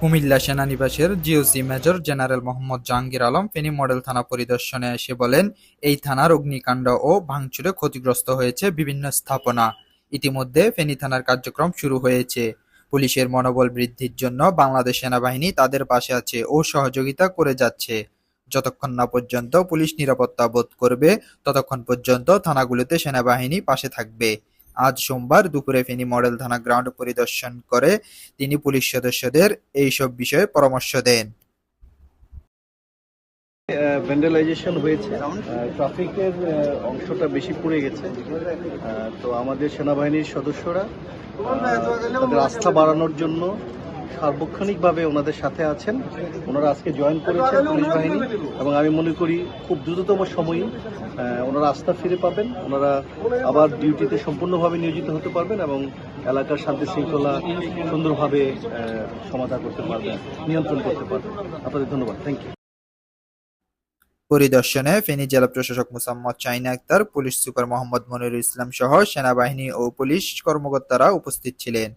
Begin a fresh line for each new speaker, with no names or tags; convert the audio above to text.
Comilla সেনানিবাসের GOC major general Mohammad Jahangir Alam Feni model থানা পরিদর্শনে এসে বলেন, এই থানার অগ্নিকাণ্ড ও ভাঙচুরে ক্ষতিগ্রস্ত হয়েছে বিভিন্ন স্থাপনা। ইতিমধ্যে ফেনী থানার কার্যক্রম শুরু হয়েছে। পুলিশের মনোবল বৃদ্ধির জন্য বাংলাদেশ সেনাবাহিনী তাদের পাশে আছে ও সহযোগিতা করে যাচ্ছে। যতক্ষণ না পর্যন্ত পুলিশ নিরাপত্তা বোধ করবে, ততক্ষণ পর্যন্ত থানাগুলোতে সেনাবাহিনী পাশে থাকবে। আজ সোমবার দুপুরে ফেনী মডেল থানা গ্রাউন্ড পরিদর্শন করে তিনি পুলিশ সদস্যদের এইসব বিষয়ে পরামর্শ দেন।
ভ্যান্ডালাইজেশন হয়েছে। ট্রাফিকের অংশটা বেশি পড়ে গেছে। তো আমাদের সেনাবাহিনীর সদস্যরা রাস্তা বাড়ানোর জন্য সার্বক্ষণিকভাবে ওনাদের সাথে আছেন। ওনারা আজকে জয়েন করেছেন পুলিশ বাহিনী এবং আমি মনে করি খুব দ্রুততম সময়ই আহ, ওনারা আস্থা ফিরে পাবেন। ওনারা আবার ডিউটিতে সম্পূর্ণভাবে নিয়োজিত হতে পারবেন এবং এলাকার শান্তি শৃঙ্খলা সুন্দরভাবে সমাধান করতে পারবেন নিয়ন্ত্রণ করতে পারবেন। আপনাদের ধন্যবাদ। থ্যাংক ইউ
পরিদর্শনে ফেনী জেলা প্রশাসক মুসাম্মদ চাইনা আক্তার পুলিশ সুপার মোহাম্মদ মনিরুল ইসলাম সহ সেনাবাহিনী ও পুলিশ কর্মকর্তারা উপস্থিত ছিলেন।